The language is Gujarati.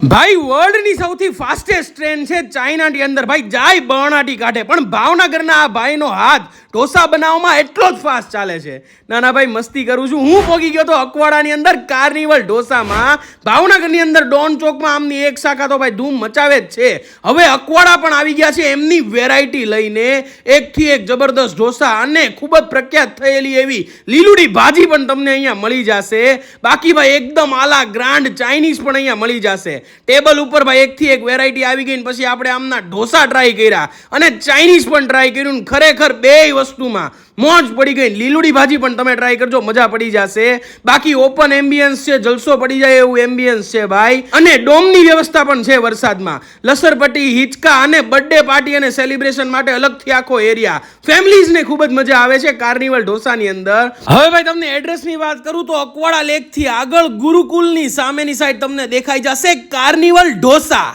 ભાઈ વર્લ્ડની સૌથી ફાસ્ટેસ્ટ ટ્રેન છે ચાઇનાની અંદર. ભાઈ, જાય બણાટી કાઢે પણ ભાવનગરના આ ભાઈનો હાથ ઢોસા બનાવવામાં એટલો જ ફાસ્ટ ચાલે છે. ના ના ભાઈ, મસ્તી કરું છું. હું પોગી ગયો તો અકવાડાની અંદર કાર્નિવલ ઢોસામાં, ભાવનગરની અંદર ડોન ચોકમાં આમની એક શાખા તો ભાઈ ધૂમ મચાવે જ છે. હવે અકવાડા પણ આવી ગયા છે એમની વેરાયટી લઈને એકથી એક જબરદસ્ત ઢોસા અને ખૂબ જ પ્રખ્યાત થયેલી એવી લીલુડી ભાજી પણ તમને અહીંયા મળી જશે. બાકી ભાઈ એકદમ આલા ગ્રાન્ડ ચાઇનીઝ પણ અહીંયા મળી જશે. ટેબલ ઉપર ભાઈ એકથી એક વેરાયટી આવી ગઈ પછી આપણે આમના ઢોસા ટ્રાય કર્યા. અને ચાઇનીઝ પણ ટ્રાય કર્યું ખરેખર બેય વસ્તુમાં મોજ પડી ગઈ. લીલુડી ભાજી પણ તમે ટ્રાય કરજો, મજા પડી જશે. બાકી ઓપન એમ્બિયન્સ છે, જલસો પડી જાય એવું એમ્બિયન્સ છે ભાઈ. અને ડોમની વ્યવસ્થા પણ છે વરસાદમાં. લસરપટ્ટી, હિંચકા અને બર્થડે પાર્ટી અને સેલિબ્રેશન માટે અલગથી આખો એરિયા ફેમિલીઝને ખૂબ જ મજા આવે છે કાર્નિવલ ઢોસાની અંદર. હવે ભાઈ તમને એડ્રેસની વાત કરું તો અકવાડા લેકથી આગળ ગુરુકુલની સામેની સાઈડ તમને દેખાઈ જશે કાર્નિવલ ઢોસા.